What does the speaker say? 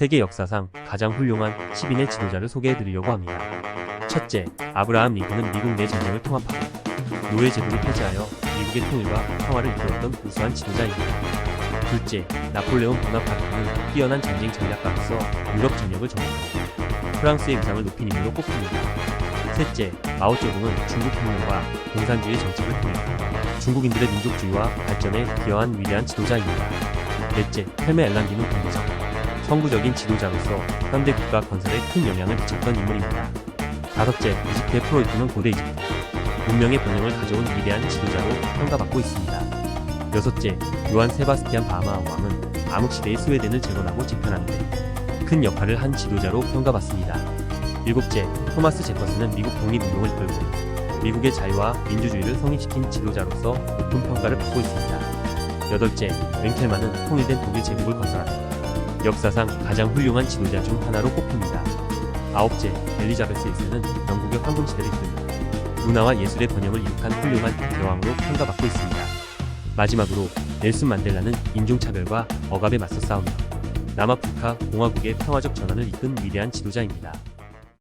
세계 역사상 가장 훌륭한 10인의 지도자를 소개해드리려고 합니다. 첫째, 아브라함 링컨은 미국 내 전쟁을 통합하고 노예 제도를 폐지하여 미국의 통일과 평화를 이끌었던 우수한 지도자입니다. 둘째, 나폴레옹 보나파르트는 뛰어난 전쟁 전략가로서 유럽 전역을 정복하고 프랑스의 위상을 높인 인물로 꼽힙니다. 셋째, 마오쩌둥은 중국 혁명과 공산주의 정책을 통해 중국인들의 민족주의와 발전에 기여한 위대한 지도자입니다. 넷째, 헬메 엘란디는 군부장, 성부적인 지도자로서 현대 국가 건설에 큰 영향을 미쳤던 인물입니다. 다섯째, 이집트의 프로이트는 고대 이집트, 문명의 번영을 가져온 위대한 지도자로 평가받고 있습니다. 여섯째, 요한 세바스티안 바하마 왕은 암흑시대의 스웨덴을 재건하고 재편하는데 큰 역할을 한 지도자로 평가받습니다. 일곱째, 토마스 제퍼슨은 미국 독립운동을 이끌고 미국의 자유와 민주주의를 성립시킨 지도자로서 높은 평가를 받고 있습니다. 여덟째, 웬켈만은 통일된 독일 제국을 건설하는 역사상 가장 훌륭한 지도자 중 하나로 꼽힙니다. 아홉째, 엘리자베스 1세는 영국의 황금시대를 이끌고 문화와 예술의 번영을 이룩한 훌륭한 대왕으로 평가받고 있습니다. 마지막으로 넬슨 만델라는 인종차별과 억압에 맞서 싸우며 남아프리카 공화국의 평화적 전환을 이끈 위대한 지도자입니다.